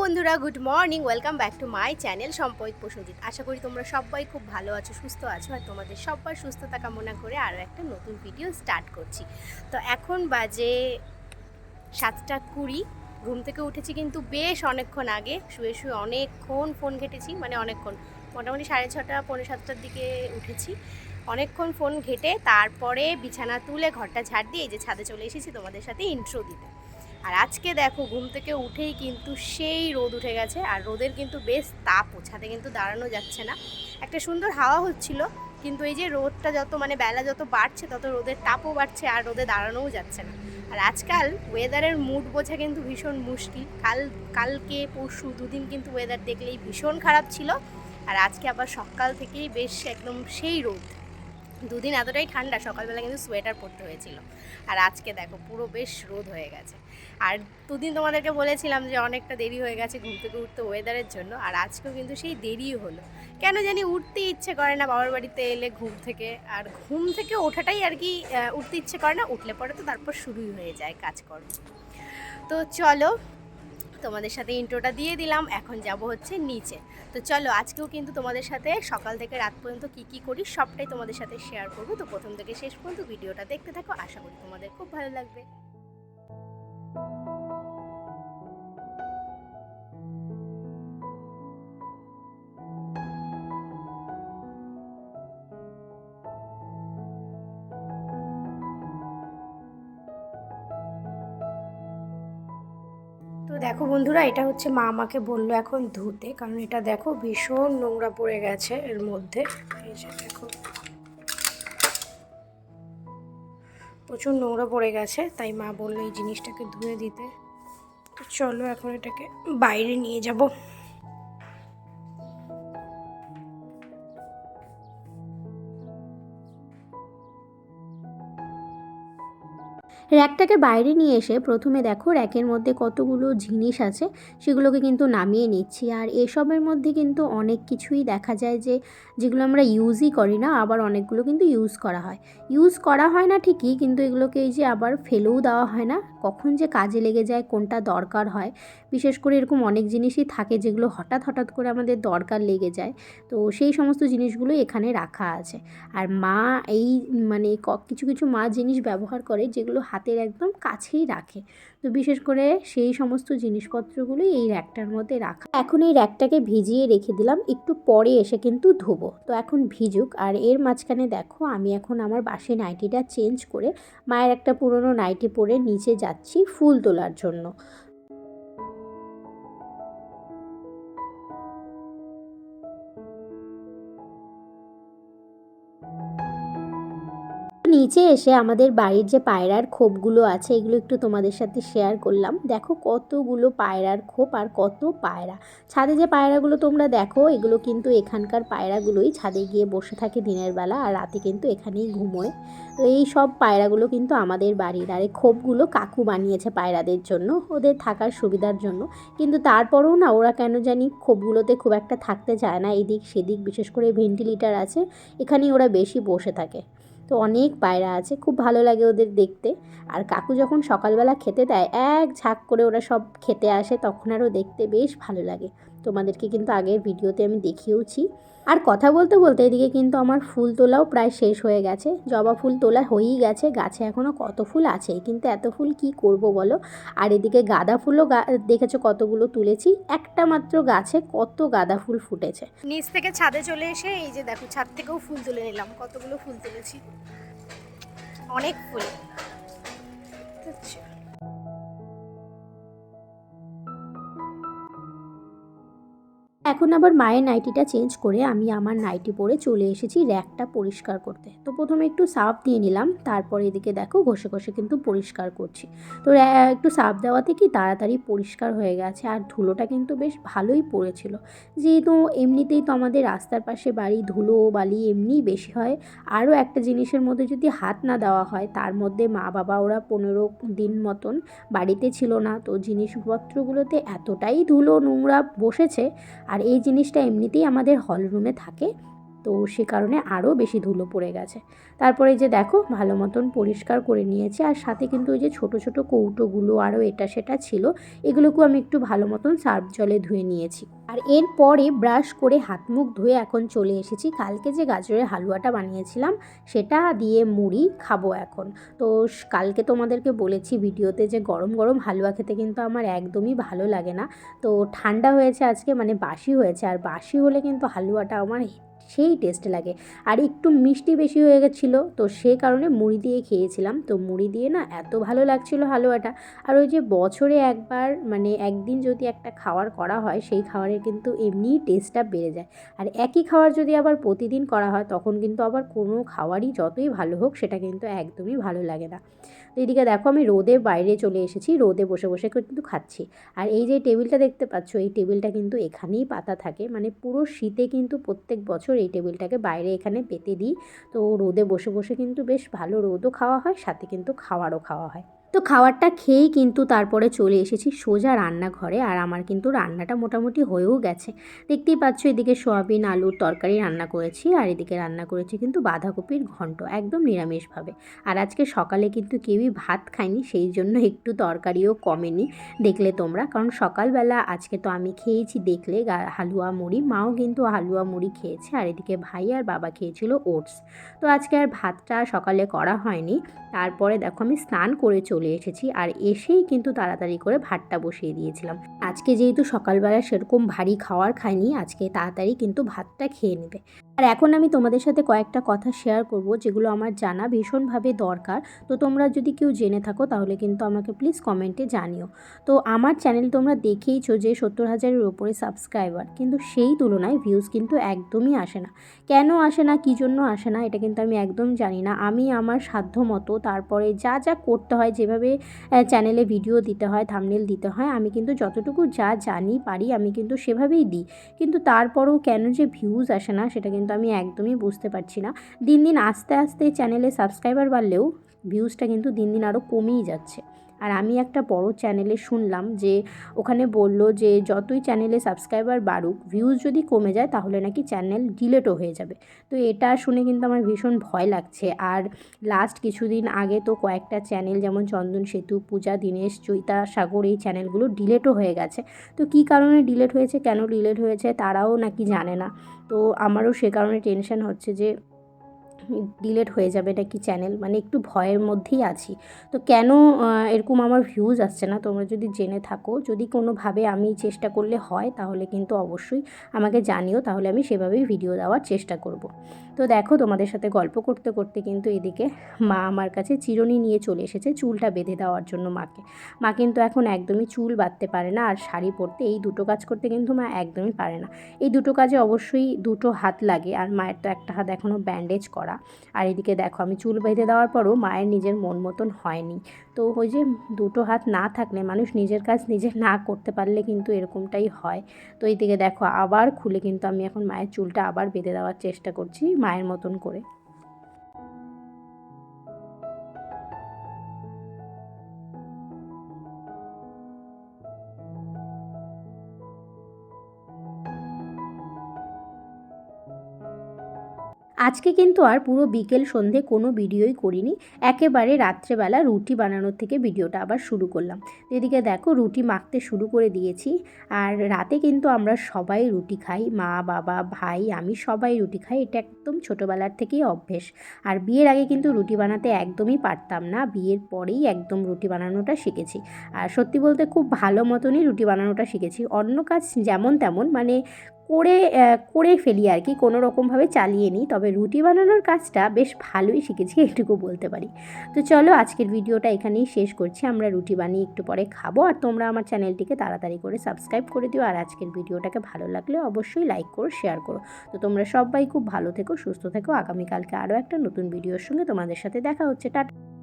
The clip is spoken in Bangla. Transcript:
বন্ধুরা, good morning, welcome back to my channel সম্পয়িক Prasenjit আশা করি তোমরা সবাই খুব ভালো আছো, সুস্থ আছো, আর তোমাদের সবার সুস্থতা কামনা করে আরও একটা নতুন ভিডিও স্টার্ট করছি। তো এখন বাজে সাতটা কুড়ি, ঘুম থেকে উঠেছি কিন্তু বেশ অনেকক্ষণ আগে, শুয়ে শুয়ে অনেকক্ষণ ফোন ঘেটেছি মানে অনেকক্ষণ, মোটামুটি সাড়ে ছটা, পৌনে সাতটার দিকে উঠেছি। অনেকক্ষণ ফোন ঘেটে তারপরে বিছানা তুলে ঘরটা ঝাড় দিয়ে এই যে ছাদে চলে এসেছি, তোমাদের সাথে ইন্ট্রো দিতে। আর আজকে দেখো, ঘুম থেকে উঠেই কিন্তু সেই রোদ উঠে গেছে আর রোদের কিন্তু বেশ তাপ ছাদে কিন্তু দাঁড়ানো যাচ্ছে না। একটা সুন্দর হাওয়া হচ্ছিল, কিন্তু এই যে রোদটা যত মানে বেলা যত বাড়ছে, তত রোদের তাপও বাড়ছে আর রোদে দাঁড়ানোও যাচ্ছে না। আর আজকাল ওয়েদারের মুড বোঝা কিন্তু ভীষণ মুশকিল। কাল, কালকে, পরশু দুদিন কিন্তু ওয়েদার দেখলেই ভীষণ খারাপ ছিল। আর আজকে আবার সকাল থেকেই বেশ একদম সেই রোদ। দুদিন এতটাই ঠান্ডা, সকালবেলা কিন্তু সোয়েটার পরতে হয়েছিল। আর আজকে দেখো, পুরো বেশ রোদ হয়ে গেছে। আর দুদিন তোমাদেরকে বলেছিলাম যে অনেকটা দেরি হয়ে গেছে ঘুম থেকে উঠতে ওয়েদারের জন্য, আর আজকেও কিন্তু সেই দেরিই হলো। কেন জানি উঠতে ইচ্ছে করে না বাবার বাড়িতে এলে ঘুম থেকে, আর ঘুম থেকে ওঠাটাই আর কি উঠতে ইচ্ছে করে না, উঠলে পরে তো তারপর শুরুই হয়ে যায় কাজকর্ম। তো চলো তোমাদের সাথে ইন্ট্রোটা দিয়ে দিলাম, এখন যাব হচ্ছে নিচে। তো চলো, আজকেও কিন্তু তোমাদের সাথে সকাল থেকে রাত পর্যন্ত কি কি করি, সবটাই তোমাদের সাথে শেয়ার করব। তো প্রথম থেকে শেষ পর্যন্ত ভিডিওটা দেখতে থাকো, আশা করি তোমাদের খুব ভালো লাগবে। দেখো বন্ধুরা, এটা হচ্ছে মা আমাকে বলল এখন ধুতে, কারণ এটা দেখো ভীষণ নোংরা পড়ে গেছে এর মধ্যে। এই যে দেখো। প্রচুর নোংরা পড়ে গেছে, তাই মা বলল এই জিনিসটাকে ধুয়ে দিতে। তো চলো এখন এটাকে বাইরে নিয়ে যাব। র্যাকটাকে বাইরে নিয়ে এসে প্রথমে দেখো র্যাকের মধ্যে কতগুলো জিনিস আছে, সেগুলোকে কিন্তু নামিয়ে নিচ্ছি। আর এসবের মধ্যে কিন্তু অনেক কিছুই দেখা যায় যে, যেগুলো আমরা ইউজই করি না, আবার অনেকগুলো কিন্তু ইউজ করা হয়। ইউজ করা হয় না ঠিকই, কিন্তু এগুলোকে এই যে আবার ফেলেও দেওয়া হয় না, কখন যে কাজে লেগে যায়, কোনটা দরকার হয়। বিশেষ করে এরকম অনেক জিনিসই থাকে যেগুলো হঠাৎ হঠাৎ করে আমাদের দরকার লেগে যায়। তো সেই সমস্ত জিনিসগুলো এখানে রাখা আছে। আর মা এই মানে কিছু কিছু মা জিনিস ব্যবহার করে যেগুলো হাতের একদম কাছেই রাখে। তো বিশেষ করে সেই সমস্ত জিনিসপত্রগুলোই এই র্যাকটার মধ্যে রাখা। এখন এই র্যাকটাকে ভিজিয়ে রেখে দিলাম, একটু পরে এসে কিন্তু ধোবো। তো এখন ভিজুক, আর এর মাঝখানে দেখো, আমি এখন আমার বাসে নাইটিটা চেঞ্জ করে মায়ের একটা পুরনো নাইটি পরে নিচে যাচ্ছি ফুল তোলার জন্য। নিচে এসে আমাদের বাড়ির যে পায়রার খোপগুলো আছে, এগুলো একটু তোমাদের সাথে শেয়ার করলাম। দেখো কতগুলো পায়রার খোপ আর কত পায়রা। ছাদে যে পায়রাগুলো তোমরা দেখো, এগুলো কিন্তু এখানকার পায়রাগুলোই ছাদে গিয়ে বসে থাকে দিনের বেলা আর রাতে কিন্তু এখানেই ঘুমোয়। তো এই সব পায়রাগুলো কিন্তু আমাদের বাড়ির। আর এই খোপগুলো কাকু বানিয়েছে পায়রাদের জন্য, ওদের থাকার সুবিধার জন্য। কিন্তু তারপরেও না, ওরা কেন জানি খোপগুলোতে খুব একটা থাকতে চায় না। এদিক সেদিক বিশেষ করে ভেন্টিলেটার আছে, এখানেই ওরা বেশি বসে থাকে। তো অনেক পায়রা আছে, খুব ভালো লাগে ওদের দেখতে। আর কাকু যখন সকালবেলা খেতে দেয়, এক ঝাঁক করে ওরা সব খেতে আসে, তখন আরও দেখতে বেশ ভালো লাগে। তোমাদেরকে কিন্তু আগের ভিডিওতে আমি দেখিয়েওছি। আর কথা বলতে বলতে এদিকে কিন্তু আমার ফুল তোলাও প্রায় শেষ হয়ে গেছে। জবা ফুল তোলা হয়েই গেছে, গাছে এখনও কত ফুল আছে কিন্তু এত ফুল কি করব বলো? আর এদিকে গাঁদা ফুলও দেখেছ কতগুলো তুলেছি? একটা মাত্র গাছে কত গাঁদা ফুল ফুটেছে। নিচ থেকে ছাদে চলে এসে এই যে দেখো, ছাদ থেকেও ফুল তুলে নিলাম, কতগুলো ফুল তুলেছি। অনেক ফুল। আচ্ছা। এখন আবার মায়ের নাইটিটা চেঞ্জ করে আমি আমার নাইটি পরে চলে এসেছি র্যাকটা পরিষ্কার করতে। তো প্রথমে একটু সার্ফ দিয়ে নিলাম, তারপর এদিকে দেখো ঘষে ঘষে কিন্তু পরিষ্কার করছি। তো একটু সার্ফ দেওয়াতে কি তাড়াতাড়ি পরিষ্কার হয়ে গেছে আর ধুলোটা কিন্তু বেশ ভালোই পড়েছিল। যেহেতু এমনিতেই তো আমাদের রাস্তার পাশে বাড়ি ধুলো, বালি এমনিই বেশি হয়, আরও একটা জিনিসের মধ্যে যদি হাত না দেওয়া হয়, তার মধ্যে মা বাবা ওরা পনেরো দিন মতন বাড়িতে ছিল না, তো জিনিসপত্রগুলোতে এতটাই ধুলো নোংরা বসেছে, আর এই জিনিসটা এমনিতেই আমাদের হল রুমে থাকে। তো সে কারণে আরও বেশি ধুলো পড়ে গেছে। তারপরে যে দেখো, ভালো মতন পরিষ্কার করে নিয়েছি, আর সাথে কিন্তু ওই যে ছোট ছোট কৌটোগুলো আরও এটা সেটা ছিল, এগুলোকেও আমি একটু ভালো মতন সার্ফ জলে ধুয়ে নিয়েছি। আর এরপরে ব্রাশ করে হাত মুখ ধুয়ে এখন চলে এসেছি। কালকে যে গাজরের হালুয়াটা বানিয়েছিলাম, সেটা দিয়ে মুড়ি খাব এখন। তো কালকে তোমাদেরকে বলেছি ভিডিওতে যে গরম গরম হালুয়া খেতে কিন্তু আমার একদমই ভালো লাগে না। তো ঠান্ডা হয়েছে আজকে মানে বাসি হয়েছে, আর বাসি হলে কিন্তু হালুয়াটা আমার সেই টেস্ট লাগে। আর একটু মিষ্টি বেশি হয়ে গেছিল, তো সে কারণে মুড়ি দিয়ে খেয়েছিলাম। তো মুড়ি দিয়ে না এত ভালো লাগছিল হালুয়াটা। আর ওই যে বছরে একবার মানে একদিন যদি একটা খাওয়ার করা হয়, সেই খাবারের কিন্তু এমনিই টেস্টটা বেড়ে যায়। আর একই খাবার যদি আবার প্রতিদিন করা হয়, তখন কিন্তু আবার কোনো খাবারই যতই ভালো হোক, সেটা কিন্তু একদমই ভালো লাগে না। তো এদিকে দেখো, আমি রোদে বাইরে চলে এসেছি, রোদে বসে বসে কিন্তু খাচ্ছি। আর এই যে টেবিলটা দেখতে পাচ্ছ, এই টেবিলটা কিন্তু এখানেই পাতা থাকে। মানে পুরো শীতে কিন্তু প্রত্যেক বছর এই টেবিলটাকে বাইরে এখানে পেতে দিই। তো রোদে বসে বসে কিন্তু বেশ ভালো রোদও খাওয়া হয়, সাথে কিন্তু খাওয়ারও খাওয়া হয়। তো খাবারটা খেয়েই কিন্তু তারপরে চলে এসেছি সোজা রান্নাঘরে আর আমার কিন্তু রান্নাটা মোটামুটি হয়েও গেছে। দেখতেই পাচ্ছ এদিকে সোয়াবিন, আলুর তরকারি রান্না করেছি আর এদিকে রান্না করেছি কিন্তু বাঁধাকপির ঘন্ট একদম নিরামিষভাবে। আর আজকে সকালে কিন্তু কেউই ভাত খায়নি, সেই জন্য একটু তরকারিও কমেনি দেখলে তোমরা। কারণ সকালবেলা আজকে তো আমি খেয়েছি দেখলে হালুয়া মুড়ি, মাও কিন্তু হালুয়া মুড়ি খেয়েছে আর এদিকে ভাই আর বাবা খেয়েছিল ওটস। তো আজকে আর ভাতটা সকালে করা হয়নি। তারপরে দেখো আমি স্নান করে চলে এসেছি আর এসেই কিন্তু তাড়াতাড়ি করে ভাতটা বসিয়ে দিয়েছিলাম। আজকে যেহেতু সকালবেলা সেরকম ভারী খাওয়ার খায়নি আজকে তাড়াতাড়ি কিন্তু ভাতটা খেয়ে নেবে। আর এখন আমি তোমাদের সাথে কয়েকটা কথা শেয়ার করব যেগুলো আমার জানা ভীষণভাবে দরকার। তো তোমরা যদি কেউ জেনে থাকো তাহলে কিন্তু আমাকে প্লিজ কমেন্টে জানিও। তো আমার চ্যানেল তোমরা দেখেইছো যে সত্তর হাজারের ওপরে সাবস্ক্রাইবার কিন্তু সেই তুলনায় ভিউজ কিন্তু একদমই আসে না। কেন আসে না? কী জন্য আসে না? এটা কিন্তু আমি একদম জানি না। আমি আমার সাধ্য মতো তারপরে যা যা করতে হয়, যেভাবে চ্যানেলে ভিডিও দিতে হয় থামনেল দিতে হয়, আমি কিন্তু যতটুকু যা জানি পারি আমি কিন্তু সেভাবেই দিই। কিন্তু তারপরেও কেন যে ভিউজ আসে না সেটা কিন্তু আমি একদমই বুঝতে পারছি না। দিন দিন আস্তে আস্তে চ্যানেলে সাবস্ক্রাইবার বাড়লেও ভিউজটা কিন্তু দিন দিন আরও কমেই যাচ্ছে। আর আমি একটা বড় চ্যানেলে শুনলাম যে ওখানে বলল যে যতই চ্যানেলে সাবস্ক্রাইবার বাড়ুক ভিউজ যদি কমে যায় তাহলে নাকি চ্যানেল ডিলেটও হয়ে যাবে। তো এটা শুনে কিন্তু আমার ভীষণ ভয় লাগছে। আর লাস্ট কিছুদিন আগে তো কয়েকটা চ্যানেল যেমন চন্দন সেতু, পূজা, দীনেশ, চৈতা সাগর এই চ্যানেলগুলো ডিলেটও হয়ে গেছে। তো কী কারণে ডিলেট হয়েছে, কেন ডিলেট হয়েছে তারাও নাকি জানে না। তো আমারও সে কারণে টেনশন হচ্ছে যে ডিলেট হয়ে যাবে নাকি চ্যানেল মানে একটু ভয়ের মধ্যেই আছি। তো কেন এরকম আমার ভিউজ আসছে না? তোমরা যদি জেনে থাকো, যদি কোনোভাবে আমি চেষ্টা করলে হয়, তাহলে কিন্তু অবশ্যই আমাকে জানিও, তাহলে আমি সেভাবেই ভিডিও দেওয়ার চেষ্টা করব। তো দেখো, তোমাদের সাথে গল্প করতে করতে কিন্তু এদিকে মা আমার কাছে চিরুনি নিয়ে চলে এসেছে চুলটা বেঁধে দেওয়ার জন্য মাকে। মা কিন্তু এখন একদমই চুল বাঁধতে পারে না, আর শাড়ি পরতে এই দুটো কাজ করতে কিন্তু মা একদমই পারে না। এই দুটো কাজে অবশ্যই দুটো হাত লাগে, আর মায়ের তো একটা হাত এখনও ব্যান্ডেজ করা আর এদিকে দেখো, আমি চুল বেঁধে দেওয়ার পরও মায়ের নিজের মন মতন হয়নি। তো ওই যে দুটো হাত না থাকলে মানুষ নিজের কাজ নিজে না করতে পারলে কিন্তু এরকমটাই হয়। তো এই দিকে দেখো, আবার খুলে কিন্তু আমি এখন মায়ের চুলটা আবার বেঁধে দেওয়ার চেষ্টা করছি মায়ের মতন করে। আজকে কিন্তু আর পুরো বিকেল সন্ধে কোনো ভিডিওই করিনি। একেবারে রাত্রেবেলা রুটি বানানোর থেকে ভিডিওটা আবার শুরু করলাম। এদিকে দেখো রুটি মাখতে শুরু করে দিয়েছি। আর রাতে কিন্তু আমরা সবাই রুটি খাই। মা, বাবা, ভাই, আমি সবাই রুটি খাই। এটা একদম ছোটোবেলার থেকেই অভ্যেস। আর বিয়ের আগে কিন্তু রুটি বানাতে একদমই পারতাম না। বিয়ের পরেই একদম রুটি বানানোটা শিখেছি। আর সত্যি বলতে খুব ভালো মতনই রুটি বানানোটা শিখেছি। অন্য কাজ যেমন তেমন মানে করে করে ফেলি আর কি, কোনো রকমভাবে চালিয়ে নিই। তবে রুটি বানানোর কাজটা বেশ ভালোই শিখেছি, এটুকু বলতে পারি। তো চলো আজকের ভিডিওটা এখানেই শেষ করছি। আমরা রুটি বানিয়ে একটু পরে খাব। আর তোমরা আমার চ্যানেলটিকে তাড়াতাড়ি করে সাবস্ক্রাইব করে দিও। আর আজকের ভিডিওটাকে ভালো লাগলে অবশ্যই লাইক করো, শেয়ার করো। তো তোমরা সবাই খুব ভালো থেকো, সুস্থ থেকো। আগামীকালকে আরও একটা নতুন ভিডিওর সঙ্গে তোমাদের সাথে দেখা হচ্ছে। টাটা।